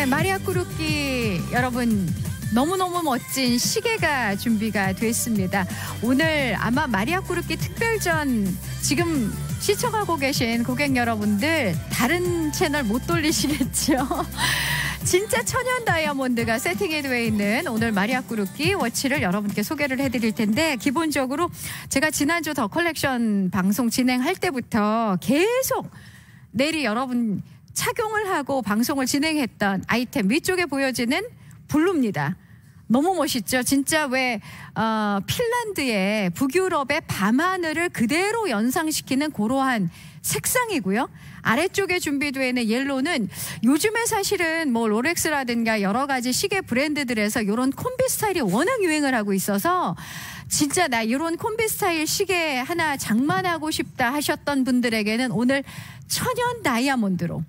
네, 마리아 꾸루끼 여러분 너무너무 멋진 시계가 준비가 됐습니다. 오늘 아마 마리아 꾸루끼 특별전 지금 시청하고 계신 고객 여러분들 다른 채널 못 돌리시겠죠? 진짜 천연 다이아몬드가 세팅이 되어 있는 오늘 마리아 꾸루끼 워치를 여러분께 소개를 해드릴 텐데 기본적으로 제가 지난주 더 컬렉션 방송 진행할 때부터 계속 내일이 여러분 착용을 하고 방송을 진행했던 아이템 위쪽에 보여지는 블루입니다. 너무 멋있죠. 진짜 왜 어, 핀란드의 북유럽의 밤하늘을 그대로 연상시키는 고러한 색상이고요. 아래쪽에 준비되어 있는 옐로는 요즘에 사실은 뭐 롤렉스라든가 여러 가지 시계 브랜드들에서 이런 콤비 스타일이 워낙 유행을 하고 있어서 진짜 나 이런 콤비 스타일 시계 하나 장만하고 싶다 하셨던 분들에게는 오늘 천연 다이아몬드로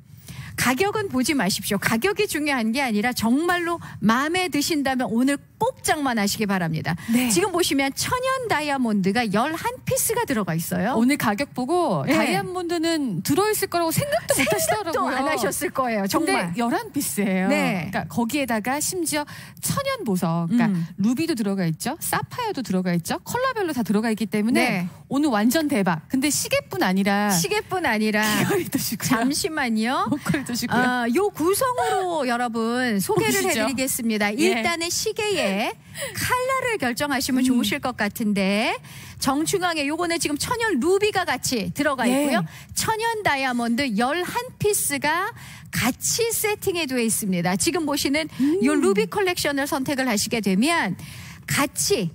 가격은 보지 마십시오. 가격이 중요한 게 아니라 정말로 마음에 드신다면 오늘 꼭 장만하시기 바랍니다. 네. 지금 보시면 천연 다이아몬드가 11피스가 들어가 있어요. 오늘 가격 보고 네. 다이아몬드는 들어있을 거라고 생각도 못 생각도 하시더라고요. 안 하셨을 거예요. 정말. 근데 11피스예요. 네. 그러니까 거기에다가 심지어 천연 보석, 그러니까 음. 루비도 들어가 있죠. 사파이어도 들어가 있죠. 컬러별로 다 들어가 있기 때문에 네. 오늘 완전 대박. 근데 시계뿐 아니라 시계뿐 아니라. 잠시만요. 목걸이도 주고요. 어, 요 구성으로 여러분 소개를 보시죠. 해드리겠습니다. 예. 일단은 시계의 컬러를 결정하시면 좋으실 것 같은데 정중앙에 요거는 지금 천연 루비가 같이 들어가 예. 있고요. 천연 다이아몬드 11피스가 같이 세팅이 되어 있습니다. 지금 보시는 요 루비 컬렉션을 선택을 하시게 되면 같이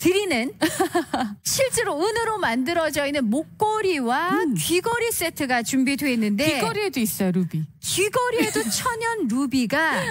드리는 실제로 은으로 만들어져 있는 목걸이와 귀걸이 세트가 준비되어 있는데 귀걸이에도 있어요, 루비. 귀걸이에도 천연 루비가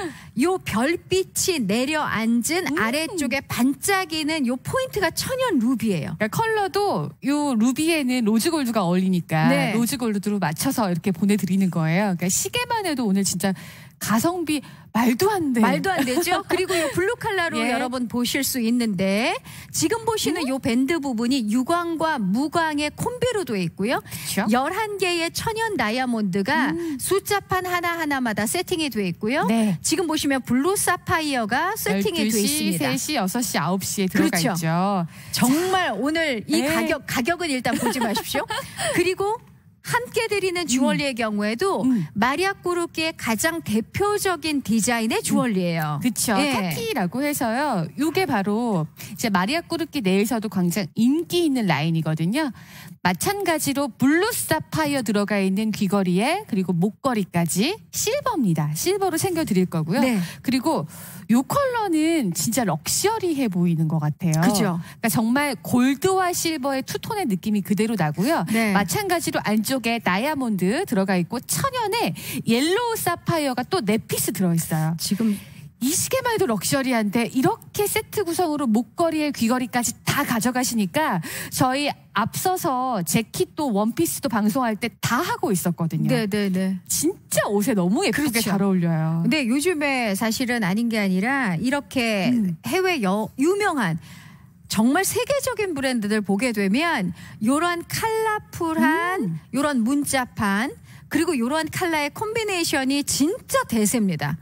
요 별빛이 내려앉은 아래쪽에 반짝이는 요 포인트가 천연 루비예요. 그러니까 컬러도 요 루비에는 로즈골드가 어울리니까 네. 로즈골드로 맞춰서 이렇게 보내드리는 거예요. 그러니까 시계만 해도 오늘 진짜 가성비 말도 안 돼. 말도 안 되죠? 그리고 이 블루 컬러로 예. 여러분 보실 수 있는데 지금 보시는 요 밴드 부분이 유광과 무광의 콤비로 되어 있고요. 그쵸? 11개의 천연 다이아몬드가 숫자판 하나하나마다 세팅이 되어 있고요. 네. 지금 보시면 블루 사파이어가 세팅이 되어 12시, 있습니다. 3시, 6시, 9시에 들어가 그렇죠. 있죠. 정말 오늘 이 네. 가격 가격은 일단 보지 마십시오. 그리고 함께 드리는 주얼리의 경우에도 음. 마리아 꾸루키의 가장 대표적인 디자인의 주얼리예요. 그쵸. 예. 타키라고 해서요. 요게 바로 이제 마리아 꾸르키 내에서도 굉장히 인기 있는 라인이거든요. 마찬가지로 블루 사파이어 들어가 있는 귀걸이에 그리고 목걸이까지 실버입니다. 실버로 챙겨 드릴 거고요. 네. 그리고 요 컬러는 진짜 럭셔리해 보이는 것 같아요. 그죠. 그러니까 정말 골드와 실버의 투톤의 느낌이 그대로 나고요. 네. 마찬가지로 안쪽에 다이아몬드 들어가 있고 천연에 옐로우 사파이어가 또 네 피스 들어 있어요. 지금 이 시계만 해도 럭셔리한데 이렇게 세트 구성으로 목걸이에 귀걸이까지 다 가져가시니까 저희 앞서서 재킷도 원피스도 방송할 때 다 하고 있었거든요. 네네네. 진짜 옷에 너무 예쁘게 그렇죠. 잘 어울려요. 근데 요즘에 사실은 아닌 게 아니라 이렇게 음. 해외 여, 유명한 정말 세계적인 브랜드들 보게 되면 요런 컬러풀한 음. 요런 문자판 그리고 요런 컬러의 콤비네이션이 진짜 대세입니다.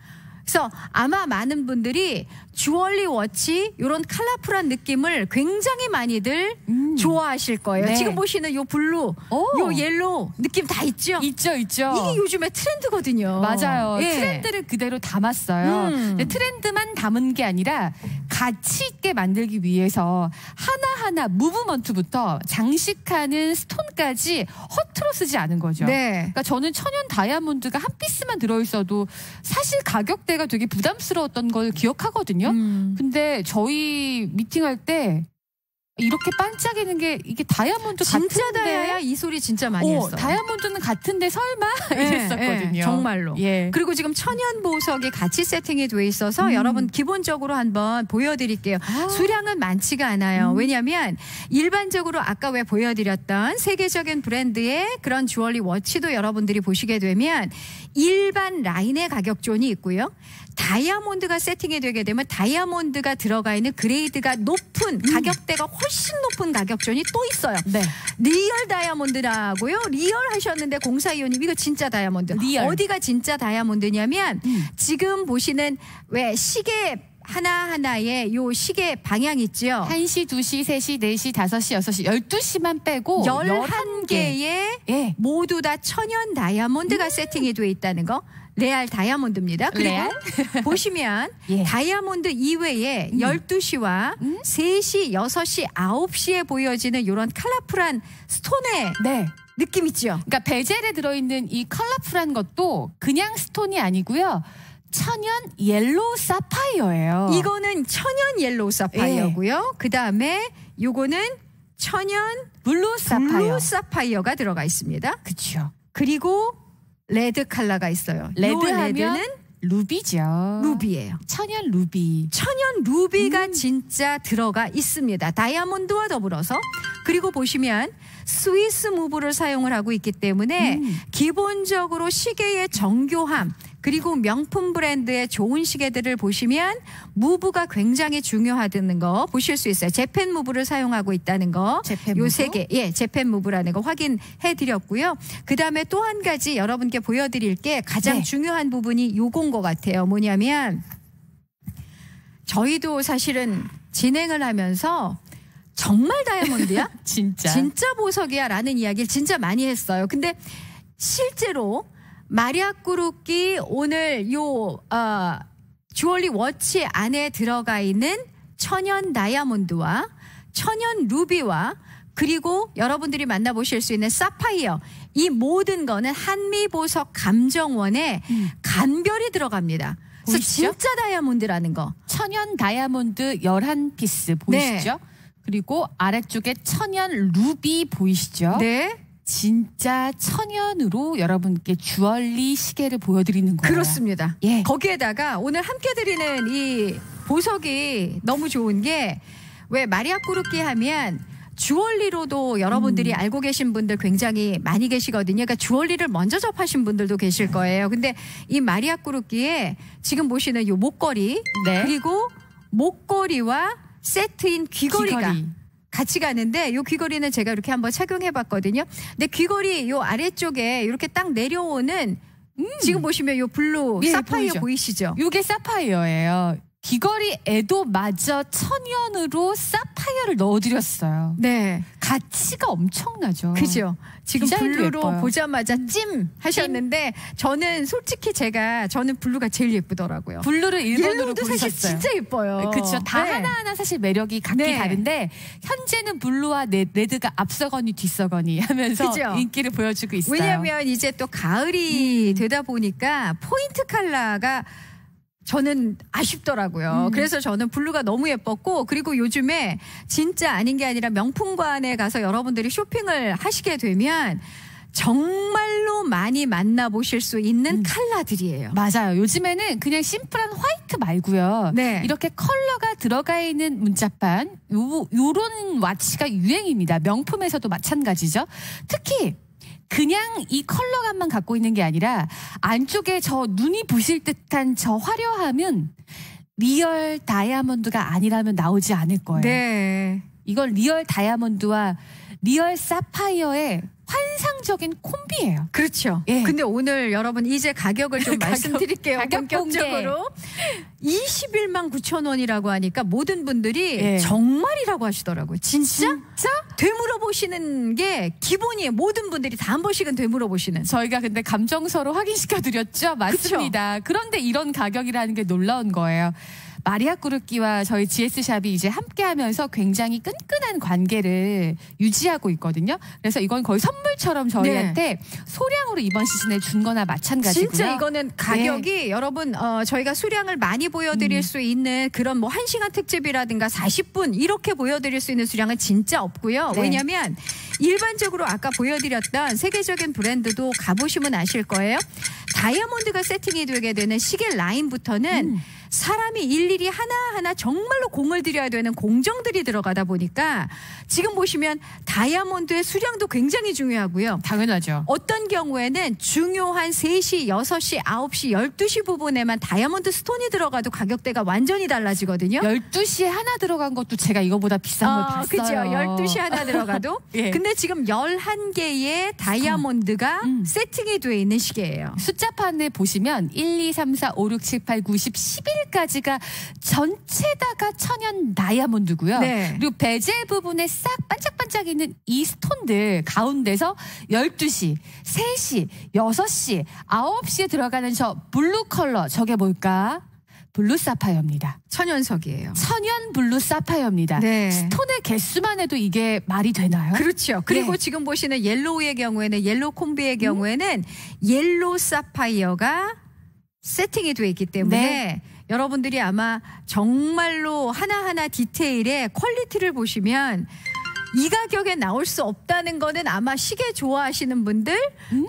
그래서 아마 많은 분들이 주얼리 워치 요런 컬러풀한 느낌을 굉장히 많이들 음. 좋아하실 거예요. 네. 지금 보시는 요 블루, 오. 요 옐로우 느낌 다 있죠? 있죠, 있죠. 이게 요즘에 트렌드거든요. 맞아요. 예. 트렌드를 그대로 담았어요. 음. 트렌드만 담은 게 아니라 가치 있게 만들기 위해서 하나하나 무브먼트부터 장식하는 스톤까지 허투루 쓰지 않은 거죠. 네. 그러니까 저는 천연 다이아몬드가 한 피스만 들어있어도 사실 가격대가 되게 부담스러웠던 걸 기억하거든요. 음. 근데 저희 미팅할 때 이렇게 반짝이는 게 이게 다이아몬드 진짜 같은데 다야야 이 소리 진짜 많이 어, 했어요. 다이아몬드는 같은데 설마 예, 이랬었거든요. 예, 정말로. 예. 그리고 지금 천연 보석이 같이 세팅이 돼 있어서 여러분 기본적으로 한번 보여드릴게요. 아. 수량은 많지가 않아요. 왜냐하면 일반적으로 아까 왜 보여드렸던 세계적인 브랜드의 그런 주얼리 워치도 여러분들이 보시게 되면 일반 라인의 가격존이 있고요. 다이아몬드가 세팅이 되게 되면 다이아몬드가 들어가 있는 그레이드가 높은 가격대가 훨씬 높은 가격존이 또 있어요. 네. 리얼 다이아몬드라고요. 리얼 하셨는데 공사위원님 이거 진짜 다이아몬드. 리얼. 어디가 진짜 다이아몬드냐면 음. 지금 보시는 왜 시계 하나하나에 요 시계 방향 있죠. 1시, 2시, 3시, 4시, 5시, 6시, 12시만 빼고 11개의 예. 모두 다 천연 다이아몬드가 세팅이 돼 있다는 거. 레알 다이아몬드입니다. 그리고 레알? 보시면 예. 다이아몬드 이외에 12시와 음? 3시, 6시, 9시에 보여지는 이런 컬러풀한 스톤의 네. 느낌 있죠. 그러니까 베젤에 들어있는 이 컬러풀한 것도 그냥 스톤이 아니고요. 천연 옐로우 사파이어예요. 이거는 천연 옐로우 사파이어고요. 그 다음에 요거는 천연 블루 사파이어. 블루 사파이어가 들어가 있습니다. 그쵸. 그리고 레드 컬러가 있어요. 레드 레드는 루비죠. 루비예요. 천연 루비. 천연 루비가 진짜 들어가 있습니다. 다이아몬드와 더불어서 그리고 보시면 스위스 무브를 사용을 하고 있기 때문에 음. 기본적으로 시계의 정교함 그리고 명품 브랜드의 좋은 시계들을 보시면 무브가 굉장히 중요하다는 거 보실 수 있어요. 재팬 무브를 사용하고 있다는 거. 재팬 요 무브? 세 개. 예, 재팬 무브라는 거 확인해 드렸고요. 그다음에 또 한 가지 여러분께 보여 드릴 게 가장 네. 중요한 부분이 요건 것 같아요. 뭐냐면 저희도 사실은 진행을 하면서 정말 다이아몬드야? 진짜. 진짜 보석이야 라는 이야기를 진짜 많이 했어요. 근데 실제로 마리아 꾸루끼 오늘 요 어, 주얼리 워치 안에 들어가 있는 천연 다이아몬드와 천연 루비와 그리고 여러분들이 만나보실 수 있는 사파이어 이 모든 거는 한미보석 감정원에 음. 간별이 들어갑니다. 그래서 보이시죠? 진짜 다이아몬드라는 거. 천연 다이아몬드 11피스 보이시죠? 네. 그리고 아래쪽에 천연 루비 보이시죠? 네. 진짜 천연으로 여러분께 주얼리 시계를 보여드리는 거예요. 그렇습니다. 예. 거기에다가 오늘 함께 드리는 이 보석이 너무 좋은 게 왜 마리아 꾸루끼 하면 주얼리로도 여러분들이 음. 알고 계신 분들 굉장히 많이 계시거든요. 그러니까 주얼리를 먼저 접하신 분들도 계실 거예요. 근데 이 마리아 꾸루끼에 지금 보시는 이 목걸이 네. 그리고 목걸이와 세트인 귀걸이가 귀걸이. 같이 가는데 요 귀걸이는 제가 이렇게 한번 착용해 봤거든요. 근데 귀걸이 요 아래쪽에 이렇게 딱 내려오는 지금 보시면 요 블루 예, 사파이어 보이죠? 보이시죠? 이게 사파이어예요. 귀걸이에도 마저 천연으로 사파이어를 넣어드렸어요. 네. 가치가 엄청나죠. 그죠? 지금 블루로 예뻐요. 보자마자 찜 하셨는데 저는 솔직히 제가 저는 블루가 제일 예쁘더라고요. 블루를 1번으로 옐로우도 사실. 진짜 예뻐요. 그렇죠. 다 네. 하나하나 사실 매력이 각기 네. 다른데 현재는 블루와 네- 레드가 앞서거니 뒤서거니 하면서 그죠? 인기를 보여주고 있어요. 음. 왜냐하면 이제 또 가을이 되다 보니까 포인트 컬러가 저는 아쉽더라고요. 음. 그래서 저는 블루가 너무 예뻤고 그리고 요즘에 진짜 아닌 게 아니라 명품관에 가서 여러분들이 쇼핑을 하시게 되면 정말로 많이 만나보실 수 있는 음. 컬러들이에요. 맞아요. 요즘에는 그냥 심플한 화이트 말고요. 네. 이렇게 컬러가 들어가 있는 문자판 요 요런 와치가 유행입니다. 명품에서도 마찬가지죠. 특히 그냥 이 컬러감만 갖고 있는 게 아니라 안쪽에 저 눈이 부실 듯한 저 화려함은 리얼 다이아몬드가 아니라면 나오지 않을 거예요. 네. 이건 리얼 다이아몬드와 리얼 사파이어의 환상적인 콤비예요. 그렇죠. 예. 근데 오늘 여러분 이제 가격을 좀 가격, 말씀드릴게요. 가격 본격적으로 21만 9천 원이라고 하니까 모든 분들이 예. 정말이라고 하시더라고요. 진짜? 진짜? 되물어 보시는 게 기본이에요. 모든 분들이 다 한 번씩은 되물어 보시는. 저희가 근데 감정서로 확인시켜 드렸죠. 맞습니다. 그런데 이런 가격이라는 게 놀라운 거예요. 마리아 꾸르끼와 저희 GS샵이 이제 함께 하면서 굉장히 끈끈한 관계를 유지하고 있거든요. 그래서 이건 거의 선물처럼 저희한테 소량으로 이번 시즌에 준 거나 마찬가지고요. 진짜 이거는 가격이 여러분 어, 저희가 수량을 많이 보여드릴 수 있는 그런 뭐 1시간 특집이라든가 40분 이렇게 보여드릴 수 있는 수량은 진짜 없고요. 네. 왜냐하면 일반적으로 아까 보여드렸던 세계적인 브랜드도 가보시면 아실 거예요. 다이아몬드가 세팅이 되게 되는 시계 라인부터는 사람이 일일이 하나하나 정말로 공을 들여야 되는 공정들이 들어가다 보니까 지금 보시면 다이아몬드의 수량도 굉장히 중요하고요. 당연하죠. 어떤 경우에는 중요한 3시, 6시, 9시, 12시 부분에만 다이아몬드 스톤이 들어가도 가격대가 완전히 달라지거든요. 12시에 하나 들어간 것도 제가 이거보다 비싼 걸 어, 봤어요. 그죠. 12시 하나 들어가도. 예. 근데 지금 11개의 다이아몬드가 음. 세팅이 되어 있는 시계예요. 숫자판에 보시면 1, 2, 3, 4, 5, 6, 7, 8, 9, 10, 11 까지가 전체다가 천연 다이아몬드고요. 네. 그리고 베젤 부분에 싹 반짝반짝 있는 이 스톤들 가운데서 12시, 3시, 6시, 9시에 들어가는 저 블루 컬러 저게 뭘까? 블루 사파이어입니다. 천연석이에요. 천연 블루 사파이어입니다. 네. 스톤의 개수만 해도 이게 말이 되나요? 그렇죠. 그리고 네. 지금 보시는 옐로우의 경우에는 옐로우 콤비의 경우에는 옐로우 사파이어가 세팅이 되어 있기 때문에 네. 여러분들이 아마 정말로 하나하나 디테일의 퀄리티를 보시면 이 가격에 나올 수 없다는 거는 아마 시계 좋아하시는 분들,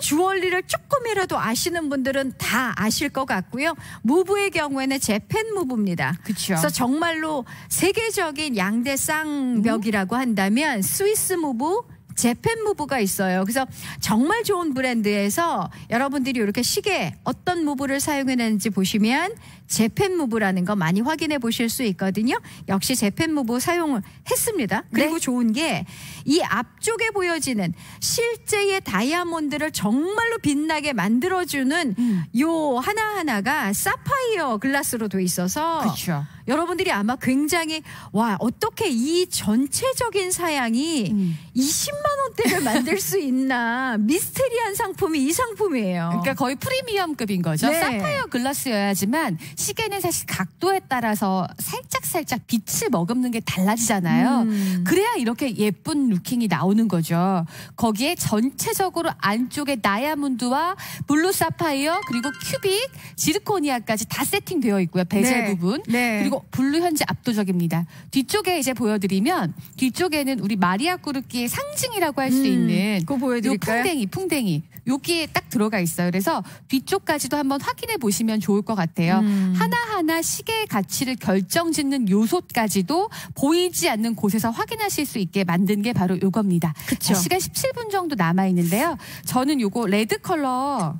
주얼리를 조금이라도 아시는 분들은 다 아실 것 같고요. 무브의 경우에는 재팬 무브입니다. 그렇죠. 그래서 정말로 세계적인 양대 쌍벽이라고 한다면 스위스 무브, 재팬 무브가 있어요. 그래서 정말 좋은 브랜드에서 여러분들이 이렇게 시계 어떤 무브를 사용했는지 보시면 재팬 무브라는 거 많이 확인해 보실 수 있거든요. 역시 재팬 무브 사용을 했습니다. 그리고 네. 좋은 게 이 앞쪽에 보여지는 실제의 다이아몬드를 정말로 빛나게 만들어주는 음. 요 하나하나가 사파이어 글라스로 돼 있어서 그렇죠. 여러분들이 아마 굉장히 와 어떻게 이 전체적인 사양이 음. 20만 원대를 만들 수 있나 미스테리한 상품이 이 상품이에요. 그러니까 거의 프리미엄급인 거죠. 네. 사파이어 글라스여야지만 시계는 사실 각도에 따라서 살짝 살짝 빛을 머금는 게 달라지잖아요. 음. 그래야 이렇게 예쁜 루킹이 나오는 거죠. 거기에 전체적으로 안쪽에 다이아몬드와 블루 사파이어 그리고 큐빅, 지르코니아까지 다 세팅되어 있고요. 베젤 네. 부분. 네. 그리고 블루 현재 압도적입니다. 뒤쪽에 이제 보여드리면 뒤쪽에는 우리 마리아 꾸르기의 상징이라고 할수 음, 있는 그거 요 보여드릴까요? 풍뎅이, 풍뎅이. 여기에 딱 들어가 있어요. 그래서 뒤쪽까지도 한번 확인해 보시면 좋을 것 같아요. 음. 하나하나 시계의 가치를 결정짓는 요소까지도 보이지 않는 곳에서 확인하실 수 있게 만든 게 바로 요겁니다. 그쵸. 자, 시간 17분 정도 남아 있는데요. 저는 요거 레드 컬러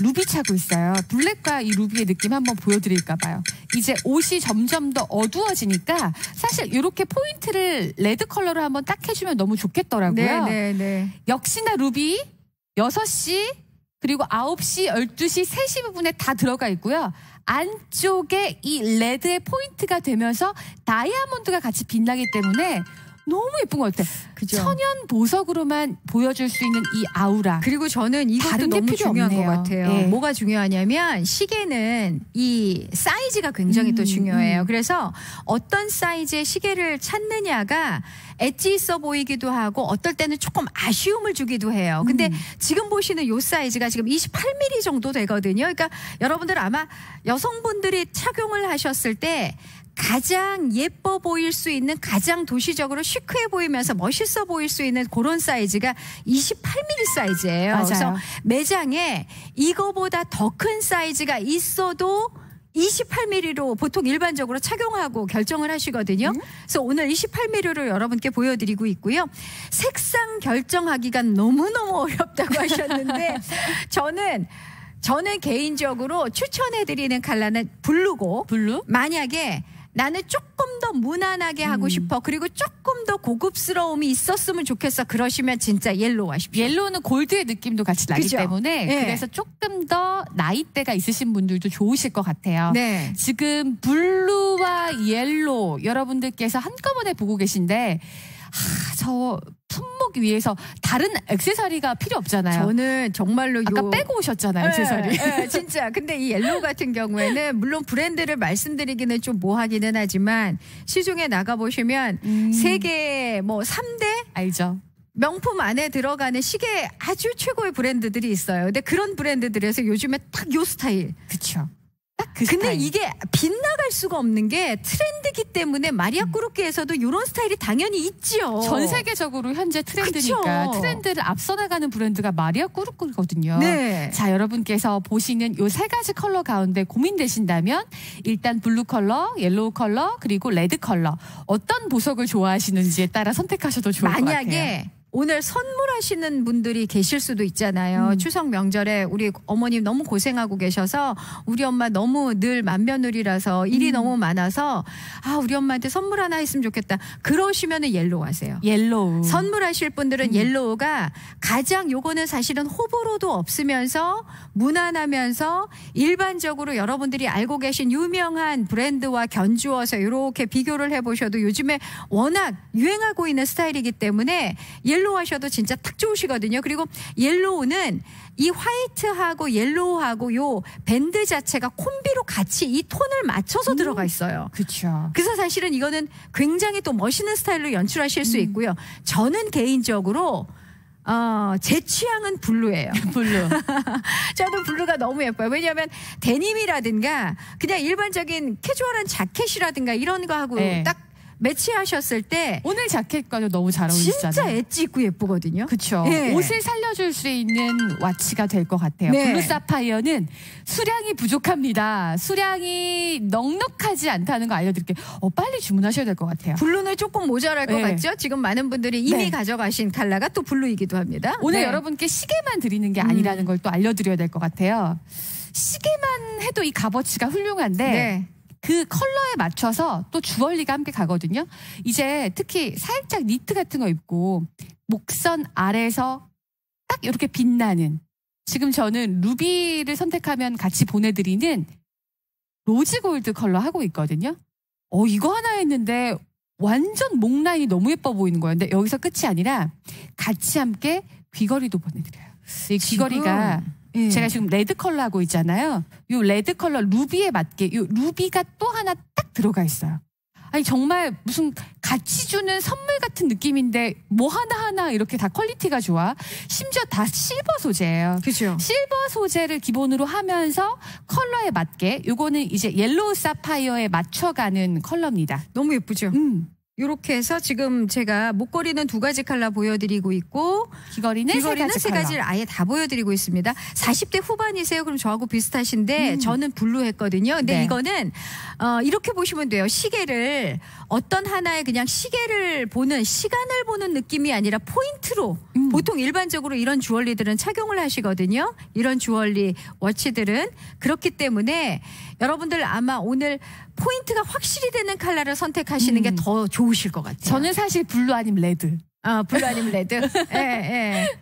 루비 차고 있어요. 블랙과 이 루비의 느낌 한번 보여드릴까 봐요. 이제 옷이 점점 더 어두워지니까 사실 이렇게 포인트를 레드 컬러로 한번 딱 해주면 너무 좋겠더라고요. 네, 네, 네. 역시나 루비 6시 그리고 9시, 12시, 3시 부분에 다 들어가 있고요. 안쪽에 이 레드의 포인트가 되면서 다이아몬드가 같이 빛나기 때문에 너무 예쁜 것 같아요. 그죠. 천연 보석으로만 보여줄 수 있는 이 아우라. 그리고 저는 이것도 너무 중요한 없네요. 것 같아요. 예. 뭐가 중요하냐면 시계는 이 사이즈가 굉장히 또 음, 중요해요. 음. 그래서 어떤 사이즈의 시계를 찾느냐가 엣지 있어 보이기도 하고 어떨 때는 조금 아쉬움을 주기도 해요. 근데 음. 지금 보시는 요 사이즈가 지금 28mm 정도 되거든요. 그러니까 여러분들 아마 여성분들이 착용을 하셨을 때 가장 예뻐 보일 수 있는 가장 도시적으로 시크해 보이면서 멋있어 보일 수 있는 그런 사이즈가 28mm 사이즈예요. 맞아요. 그래서 매장에 이거보다 더 큰 사이즈가 있어도 28mm로 보통 일반적으로 착용하고 결정을 하시거든요. 그래서 오늘 28mm로 여러분께 보여드리고 있고요. 색상 결정하기가 너무너무 어렵다고 하셨는데 저는 저는 개인적으로 추천해드리는 컬러는 블루고 블루? 만약에 나는 조금 더 무난하게 하고 음. 싶어. 그리고 조금 더 고급스러움이 있었으면 좋겠어. 그러시면 진짜 옐로우 하십시오. 옐로우는 골드의 느낌도 같이 나기 그죠? 때문에 예. 그래서 조금 더 나이대가 있으신 분들도 좋으실 것 같아요. 네. 지금 블루와 옐로우 여러분들께서 한꺼번에 보고 계신데 하, 저 손목 위에서 다른 액세서리가 필요 없잖아요. 저는 정말로 아까 요 빼고 오셨잖아요, 액세서리. 예, 예, 진짜. 근데 이 옐로우 같은 경우에는 물론 브랜드를 말씀드리기는 좀 뭐하기는 하지만 시중에 나가 보시면 음. 세계 뭐 3대 알죠? 명품 안에 들어가는 시계 아주 최고의 브랜드들이 있어요. 근데 그런 브랜드들에서 요즘에 딱 요 스타일. 딱 그 근데 스타일. 이게 빗나갈 수가 없는 게 트렌드기 때문에 마리아 꾸루끼에서도 이런 스타일이 당연히 있지요. 전 세계적으로 현재 트렌드니까 그쵸. 트렌드를 앞서 나가는 브랜드가 마리아 꾸루꾸르거든요. 네. 자, 여러분께서 보시는 요 세 가지 컬러 가운데 고민되신다면 일단 블루 컬러, 옐로우 컬러, 그리고 레드 컬러 어떤 보석을 좋아하시는지에 따라 선택하셔도 좋을 것 같아요. 만약에 오늘 선물하시는 분들이 계실 수도 있잖아요. 음. 추석 명절에 우리 어머님 너무 고생하고 계셔서 우리 엄마 너무 늘 맏며느리라서 일이 음. 너무 많아서 아 우리 엄마한테 선물 하나 했으면 좋겠다. 그러시면은 옐로우 하세요. 옐로우. 선물하실 분들은 음. 옐로우가 가장 요거는 사실은 호불호도 없으면서 무난하면서 일반적으로 여러분들이 알고 계신 유명한 브랜드와 견주어서 이렇게 비교를 해보셔도 요즘에 워낙 유행하고 있는 스타일이기 때문에 옐로우 하셔도 진짜 딱 좋으시거든요. 그리고 옐로우는 이 화이트하고 옐로우하고 요 밴드 자체가 콤비로 같이 이 톤을 맞춰서 들어가 있어요. 그렇죠. 그래서 사실은 이거는 굉장히 또 멋있는 스타일로 연출하실 수 있고요. 저는 개인적으로 어, 제 취향은 블루예요. 블루. 저도 블루가 너무 예뻐요. 왜냐하면 데님이라든가 그냥 일반적인 캐주얼한 자켓이라든가 이런 거 하고 네. 딱 매치하셨을 때 오늘 자켓과도 너무 잘 진짜 어울리잖아요. 엣지 있고 예쁘거든요. 그렇죠. 예. 옷을 살려줄 수 있는 와치가 될 것 같아요. 네. 블루 사파이어는 수량이 부족합니다. 수량이 넉넉하지 않다는 거 알려드릴게요. 어, 빨리 주문하셔야 될 것 같아요. 블루는 조금 모자랄 것 네. 같죠? 지금 많은 분들이 이미 네. 가져가신 컬러가 또 블루이기도 합니다. 오늘 네. 여러분께 시계만 드리는 게 아니라는 걸또 알려드려야 될 것 같아요. 시계만 해도 이 값어치가 훌륭한데 네. 그 컬러에 맞춰서 또 주얼리가 함께 가거든요. 이제 특히 살짝 니트 같은 거 입고 목선 아래에서 딱 이렇게 빛나는 지금 저는 루비를 선택하면 같이 보내드리는 로즈 골드 컬러 하고 있거든요. 어 이거 하나 했는데 완전 목 라인이 너무 예뻐 보이는 거예요. 근데 여기서 끝이 아니라 같이 함께 귀걸이도 보내드려요. 이 귀걸이가 지금, 예. 제가 지금 레드 컬러 하고 있잖아요. 요 레드 컬러 루비에 맞게 요 루비가 또 하나 딱 들어가 있어요. 아니 정말 무슨 같이 주는 선물 같은 느낌인데 뭐 하나하나 이렇게 다 퀄리티가 좋아. 심지어 다 실버 소재예요. 그죠. 실버 소재를 기본으로 하면서 컬러에 맞게 요거는 이제 옐로우 사파이어에 맞춰가는 컬러입니다. 너무 예쁘죠. 음. 이렇게 해서 지금 제가 목걸이는 두 가지 컬러 보여드리고 있고 귀걸이는, 귀걸이는 세 가지 세. 가지를 아예 다 보여드리고 있습니다. 40대 후반이세요? 그럼 저하고 비슷하신데 음. 저는 블루 했거든요. 근데 네. 이거는 어, 이렇게 보시면 돼요. 시계를 어떤 하나의 그냥 시계를 보는 시간을 보는 느낌이 아니라 포인트로 음. 보통 일반적으로 이런 주얼리들은 착용을 하시거든요. 이런 주얼리 워치들은 그렇기 때문에 여러분들 아마 오늘 포인트가 확실히 되는 컬러를 선택하시는 음. 게더 좋으실 것 같아요. 저는 사실 블루 아니면 레드. 아, 블루 아니면 레드. 예, 예.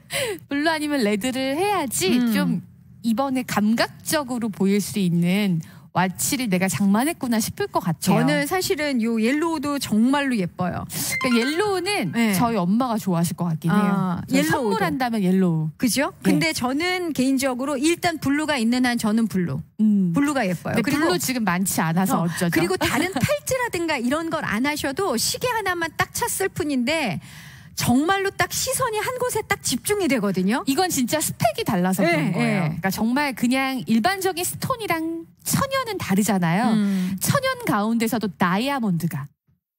블루 아니면 레드를 해야지 음. 좀 이번에 감각적으로 보일 수 있는 와치를 내가 장만했구나 싶을 것 같아요. 저는 사실은 요 옐로우도 정말로 예뻐요. 그러니까 옐로우는 네. 저희 엄마가 좋아하실 것 같긴 해요. 아, 저 옐로우도. 선물한다면 옐로우. 그죠? 네. 근데 저는 개인적으로 일단 블루가 있는 한 저는 블루. 음. 블루가 예뻐요. 근데 블루 지금 많지 않아서 어, 어, 쩌죠 그리고 다른 팔찌라든가 이런 걸 안 하셔도 시계 하나만 딱 찼을 뿐인데 정말로 딱 시선이 한 곳에 딱 집중이 되거든요. 이건 진짜 스펙이 달라서 네, 그런 거예요. 네. 그러니까 정말 그냥 일반적인 스톤이랑 천연은 다르잖아요. 음. 천연 가운데서도 다이아몬드가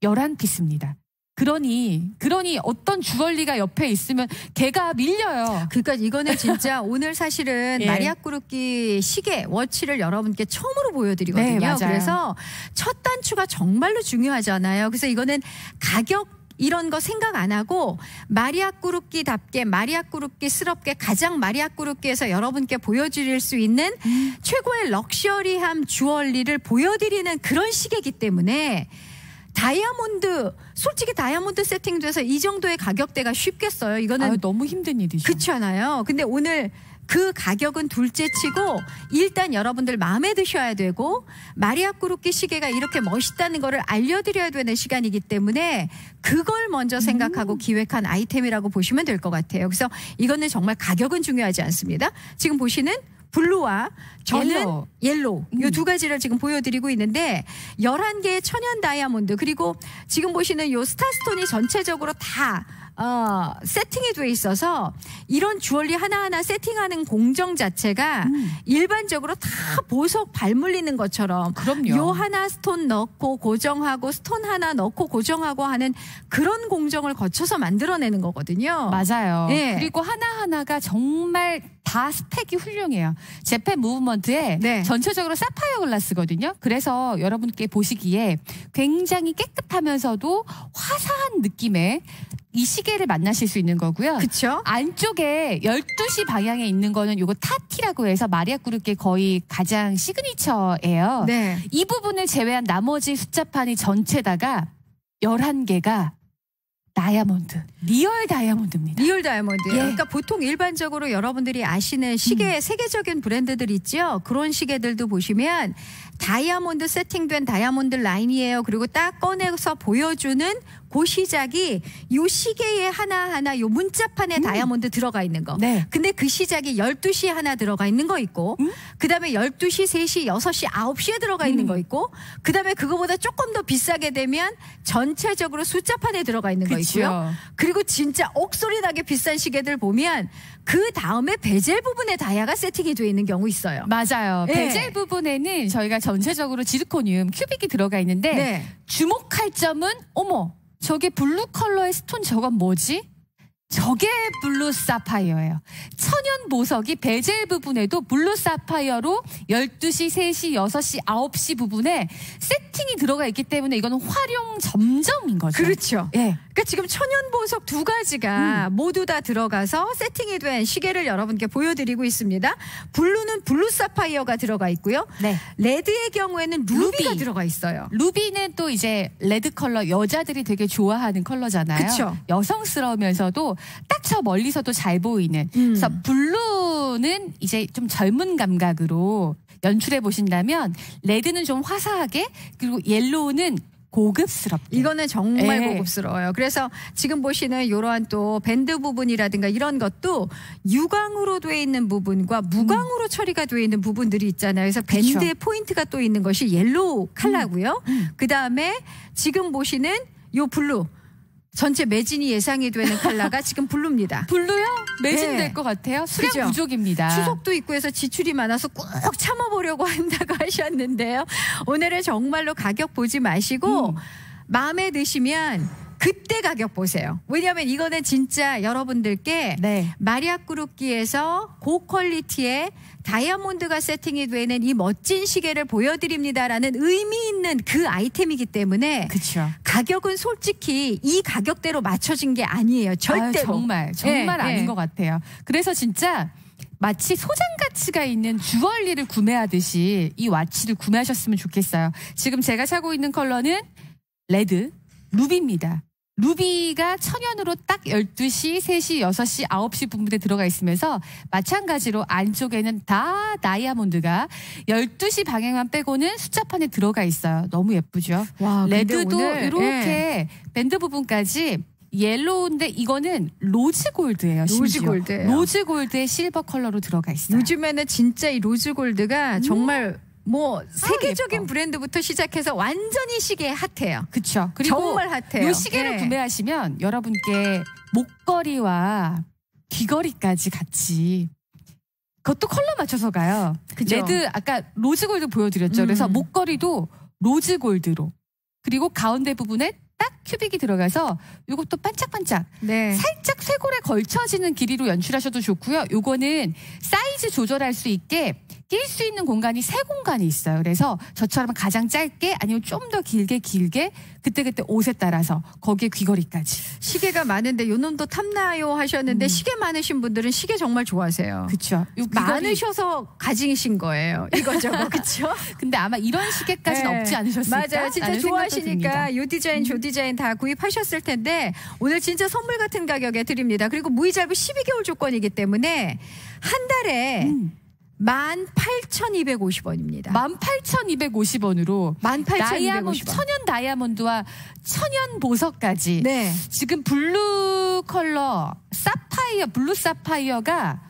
11피스입니다. 그러니 그러니 어떤 주얼리가 옆에 있으면 걔가 밀려요. 그러니까 이거는 진짜 오늘 사실은 예. 마리아 꾸루끼 시계 워치를 여러분께 처음으로 보여드리거든요. 네. 그래서 첫 단추가 정말로 중요하잖아요. 그래서 이거는 가격 이런 거 생각 안 하고 마리아 꾸루끼답게 마리아 꾸루끼스럽게 가장 마리아 꾸루끼에서 여러분께 보여드릴 수 있는 음. 최고의 럭셔리함 주얼리를 보여드리는 그런 시계이기 때문에 다이아몬드 솔직히 다이아몬드 세팅돼서 이 정도의 가격대가 쉽겠어요. 이거는 아유, 너무 힘든 일이죠. 그렇지 않아요. 근데 오늘 그 가격은 둘째치고 일단 여러분들 마음에 드셔야 되고 마리아 꾸루끼 시계가 이렇게 멋있다는 거를 알려드려야 되는 시간이기 때문에 그걸 먼저 생각하고 기획한 아이템이라고 보시면 될 것 같아요. 그래서 이거는 정말 가격은 중요하지 않습니다. 지금 보시는 블루와 저는 옐로우. 옐로우 음. 이두 가지를 지금 보여드리고 있는데 11개의 천연 다이아몬드 그리고 지금 보시는 요 스타스톤이 전체적으로 다 어, 세팅이 돼 있어서 이런 주얼리 하나하나 세팅하는 공정 자체가 음. 일반적으로 다 보석 발물리는 것처럼 그럼요. 요 하나 스톤 넣고 고정하고 스톤 하나 넣고 고정하고 하는 그런 공정을 거쳐서 만들어내는 거거든요. 맞아요. 예. 그리고 하나하나가 정말 다 스펙이 훌륭해요. 재팬 무브먼트에 네. 전체적으로 사파이어 글라스거든요. 그래서 여러분께 보시기에 굉장히 깨끗하면서도 화사한 느낌의 이 시계를 만나실 수 있는 거고요. 그쵸? 안쪽에 12시 방향에 있는 거는 요거 타티라고 해서 마리아 꾸르게 거의 가장 시그니처예요. 네. 이 부분을 제외한 나머지 숫자판이 전체다가 11개가 다이아몬드, 리얼 다이아몬드입니다. 리얼 다이아몬드예요. 예. 그러니까 보통 일반적으로 여러분들이 아시는 시계 음. 세계적인 브랜드들 있죠. 그런 시계들도 보시면 다이아몬드 세팅된 다이아몬드 라인이에요. 그리고 딱 꺼내서 보여주는 그 시작이 요 시계에 하나하나 요 문자판에 다이아몬드 들어가 있는 거. 음. 네. 근데 그 시작이 12시 하나 들어가 있는 거 있고 음? 그다음에 12시, 3시, 6시, 9시에 들어가 있는 음. 거 있고 그다음에 그거보다 조금 더 비싸게 되면 전체적으로 숫자판에 들어가 있는 거 그쵸. 있고요. 그리고 진짜 억소리 나게 비싼 시계들 보면 그 다음에 베젤 부분에 다이아가 세팅이 돼 있는 경우 있어요. 맞아요. 예. 베젤 부분에는 저희가 전체적으로 지르코늄 큐빅이 들어가 있는데 네. 주목할 점은 어머 저게 블루 컬러의 스톤 저건 뭐지? 저게 블루 사파이어예요. 천연 보석이 베젤 부분에도 블루 사파이어로 12시, 3시, 6시, 9시 부분에 세팅이 들어가 있기 때문에 이거는 활용 점점인 거죠. 그렇죠. 예. 그러니까 지금 천연 보석 두 가지가 모두 다 들어가서 세팅이 된 시계를 여러분께 보여드리고 있습니다. 블루는 블루 사파이어가 들어가 있고요. 네. 레드의 경우에는 루비가 루비. 들어가 있어요. 루비는 또 이제 레드 컬러 여자들이 되게 좋아하는 컬러잖아요. 그쵸. 여성스러우면서도 딱 저 멀리서도 잘 보이는. 음. 그래서 블루는 이제 좀 젊은 감각으로 연출해 보신다면 레드는 좀 화사하게 그리고 옐로우는 고급스럽게. 이거는 정말 예. 고급스러워요. 그래서 지금 보시는 이러한 또 밴드 부분이라든가 이런 것도 유광으로 돼 있는 부분과 무광으로 처리가 돼 있는 부분들이 있잖아요. 그래서 그쵸. 밴드에 포인트가 또 있는 것이 옐로우 컬러고요. 음. 그 다음에 지금 보시는 요 블루 전체 매진이 예상이 되는 컬러가 지금 블루입니다. 블루요? 매진될 네. 것 같아요. 수량 그죠? 부족입니다. 추석도 있고 해서 지출이 많아서 꾹 참아보려고 한다고 하셨는데요. 오늘은 정말로 가격 보지 마시고 음. 마음에 드시면 그때 가격 보세요. 왜냐하면 이거는 진짜 여러분들께 네. 마리아 꾸루끼에서 고퀄리티의 다이아몬드가 세팅이 되는 이 멋진 시계를 보여드립니다라는 의미 있는 그 아이템이기 때문에 그렇죠. 가격은 솔직히 이 가격대로 맞춰진 게 아니에요. 절대로. 정말 정말 예, 아닌 예. 것 같아요. 그래서 진짜 마치 소장 가치가 있는 주얼리를 구매하듯이 이 와치를 구매하셨으면 좋겠어요. 지금 제가 사고 있는 컬러는 레드 루비입니다. 루비가 천연으로 딱 12시, 3시, 6시, 9시 부분에 들어가 있으면서 마찬가지로 안쪽에는 다 다이아몬드가 12시 방향만 빼고는 숫자판에 들어가 있어요. 너무 예쁘죠? 와, 레드도 오늘, 이렇게 예. 밴드 부분까지 옐로우인데 이거는 로즈 골드예요. 로즈. 골드예요. 로즈 골드의 실버 컬러로 들어가 있어요. 요즘에는 진짜 이 로즈 골드가 정말 뭐 세계적인 음. 아. 브랜드부터 시작해서 완전히 시계에 핫해요. 그쵸. 그리고 정말 핫해요. 이 시계를 예. 구매하시면 여러분께 목걸이와 귀걸이까지 같이 그것도 컬러 맞춰서 가요. 그죠? 레드 아까 로즈 골드 보여드렸죠. 음. 그래서 목걸이도 로즈 골드로 그리고 가운데 부분에 딱 큐빅이 들어가서 이것도 반짝반짝 네. 살짝 쇄골에 걸쳐지는 길이로 연출하셔도 좋고요. 요거는 사이즈 조절할 수 있게 낄 수 있는 공간이 세 공간이 있어요. 그래서 저처럼 가장 짧게 아니면 좀 더 길게 길게 그때그때 옷에 따라서 거기에 귀걸이까지. 시계가 많은데 요 놈도 탐나요 하셨는데 시계 많으신 분들은 시계 정말 좋아하세요. 음. 귀걸이- 많으셔서 가지신 거예요. 이거저거 그렇죠? 근데 아마 이런 시계까지는 없지 않으셨을까? 맞아요. 진짜 좋아하시니까. 음. 요 디자인, 조 디자인 다 구입하셨을 텐데 오늘 진짜 선물 같은 가격에 드립니다. 그리고 무이자부 12개월 조건이기 때문에 한 달에 음. 18,250원입니다. 18,250원으로 18,250원. 다이아몬드 천연 다이아몬드와 천연 보석까지 네. 지금 블루 컬러 사파이어 블루 사파이어가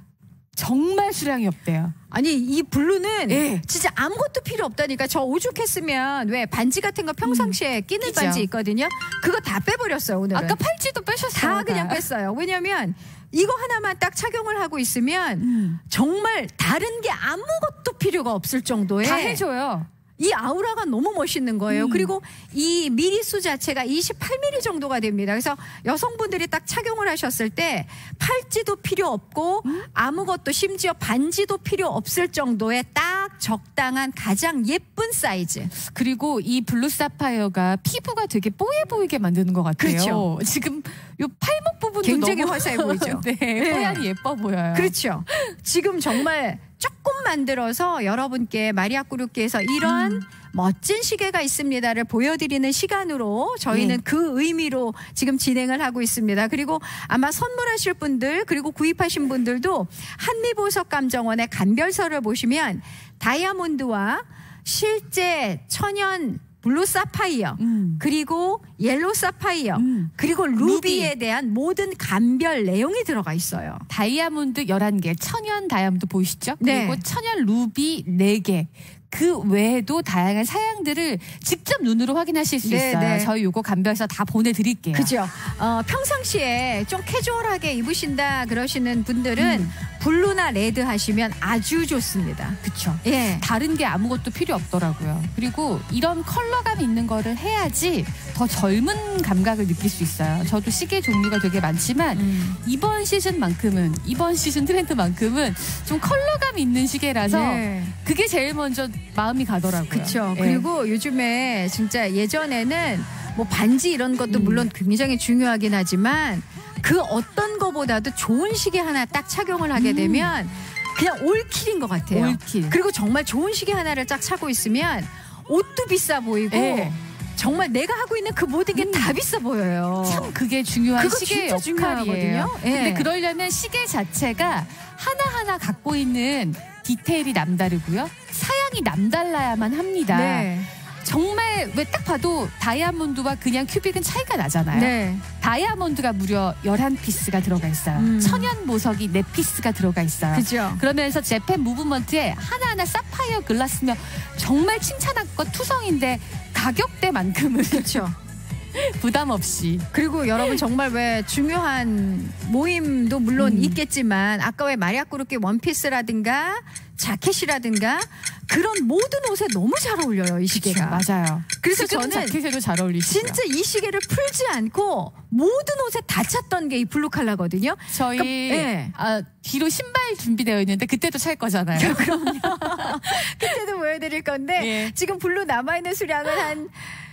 정말 수량이 없대요. 아니 이 블루는 예. 진짜 아무것도 필요 없다니까 저 오죽했으면 왜 반지 같은 거 평상시에 끼는 끼죠. 반지 있거든요. 그거 다 빼버렸어요 오늘은. 아까 팔찌도 빼셨어요. 다 그냥 뺐어요. 왜냐면 이거 하나만 딱 착용을 하고 있으면 음. 정말 다른 게 아무것도 필요가 없을 정도의 다 해줘요. 이 아우라가 너무 멋있는 거예요. 음. 그리고 이 미리수 자체가 28mm 정도가 됩니다. 그래서 여성분들이 딱 착용을 하셨을 때 팔찌도 필요 없고 음? 아무것도 심지어 반지도 필요 없을 정도의 딱 적당한 가장 예쁜 사이즈. 그리고 이 블루 사파이어가 피부가 되게 뽀얘 보이게 만드는 것 같아요. 그렇죠. 지금 요 팔목 부분도 굉장히 너무 화사해 보이죠? 네, 뽀얀이 예뻐 보여요. 그렇죠. 지금 정말 조금 만들어서 여러분께 마리아 꾸루키에서 이런 음. 멋진 시계가 있습니다를 보여드리는 시간으로 저희는 네. 그 의미로 지금 진행을 하고 있습니다. 그리고 아마 선물하실 분들 그리고 구입하신 분들도 한미보석감정원의 간별서를 보시면 다이아몬드와 실제 천연 블루 사파이어 음. 그리고 옐로 사파이어 음. 그리고 루비에 대한 모든 감별 내용이 들어가 있어요. 다이아몬드 11개, 천연 다이아몬드 보이시죠? 네. 그리고 천연 루비 4개. 그 외에도 다양한 사양들을 직접 눈으로 확인하실 수 네, 있어요. 네. 저희 요거 감별서 다 보내드릴게요. 그죠? 어, 평상시에 좀 캐주얼하게 입으신다 그러시는 분들은 블루나 레드 하시면 아주 좋습니다. 그쵸. 예. 다른 게 아무것도 필요 없더라고요. 그리고 이런 컬러감 있는 거를 해야지 더 젊은 감각을 느낄 수 있어요. 저도 시계 종류가 되게 많지만 음. 이번 시즌만큼은 이번 시즌 트렌드만큼은 좀 컬러감 있는 시계라서 네. 그게 제일 먼저 마음이 가더라고요. 그쵸. 예. 그리고 요즘에 진짜 예전에는 뭐 반지 이런 것도 음. 물론 굉장히 중요하긴 하지만 그 어떤 거보다도 좋은 시계 하나 딱 착용을 하게 음. 되면 그냥 올킬인 것 같아요. 올킬. 그리고 정말 좋은 시계 하나를 딱 차고 있으면 옷도 비싸 보이고 예. 정말 내가 하고 있는 그 모든 게다 비싸 보여요. 참 그게 중요한 역할이에요. 중요하거든요. 예. 근데 그러려면 시계 자체가 하나하나 갖고 있는 디테일이 남다르고요. 사양이 남달라야만 합니다. 네. 정말 왜 딱 봐도 다이아몬드와 그냥 큐빅은 차이가 나잖아요. 네. 다이아몬드가 무려 11피스가 들어가 있어요. 음. 천연 보석이 4피스가 들어가 있어요. 그죠. 그러면서 재팬 무브먼트에 하나하나 사파이어 글라스면 정말 칭찬할 것 투성인데 가격대만큼은 그렇죠. 부담 없이 그리고 여러분 정말 왜 중요한 모임도 물론 음. 있겠지만 아까 왜 마리아 꾸르키 원피스라든가 자켓이라든가 그런 모든 옷에 너무 잘 어울려요 이 시계가. 맞아요. 그래서 저는 자켓에도 잘 어울리시죠. 진짜 이 시계를 풀지 않고 모든 옷에 다 찼던 게 이 블루 컬러거든요. 저희 그러니까, 예. 아, 뒤로 신발 준비되어 있는데 그때도 찰 거잖아요. 그때도 보여드릴 건데 예. 지금 블루 남아 있는 수량은 한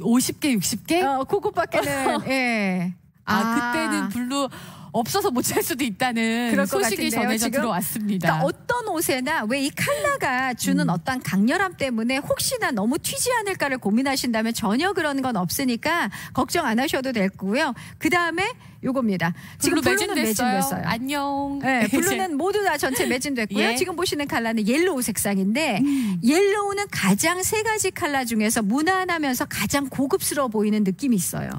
50개, 60개? 어, 그것밖에는 예. 아, 그때는 블루 없어서 못찰 수도 있다는 소식이 전해져 지금? 들어왔습니다. 그러니까 어떤 옷에나 왜이 컬러가 주는 음. 어떤 강렬함 때문에 혹시나 너무 튀지 않을까를 고민하신다면 전혀 그런 건 없으니까 걱정 안 하셔도 되고요. 그 다음에 요겁니다. 지금 블루 블루 는 매진됐어요. 매진됐어요. 안녕. 네, 블루는 모두 다 전체 매진됐고요. 예. 지금 보시는 컬러는 옐로우 색상인데 음. 옐로우는 가장 세 가지 컬러 중에서 무난하면서 가장 고급스러워 보이는 느낌이 있어요.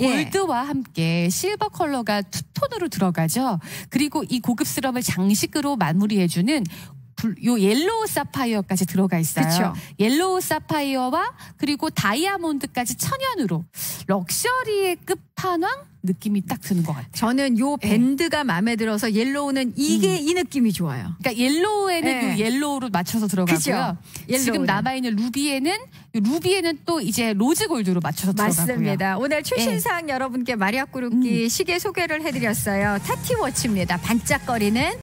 예. 골드와 함께 실버 컬러가 투톤으로 들어가죠. 그리고 이 고급스러움을 장식으로 마무리해주는 불- 요 옐로우 사파이어까지 들어가 있어요. 그쵸. 옐로우 사파이어와 그리고 다이아몬드까지 천연으로 럭셔리의 끝판왕 느낌이 딱 드는 것 같아요. 저는 요 예. 밴드가 마음에 들어서 옐로우는 이게 이 느낌이 좋아요. 그러니까 옐로우에는 네. 요 옐로우로 맞춰서 들어가고요. 옐로우는. 지금 남아 있는 루비에는 요 루비에는 또 이제 로즈 골드로 맞춰서 들어가고요. 맞습니다. 오늘 최신상 여러분께 마리아 꾸루키 음. 시계 소개를 해드렸어요. 타티 워치입니다. 반짝거리는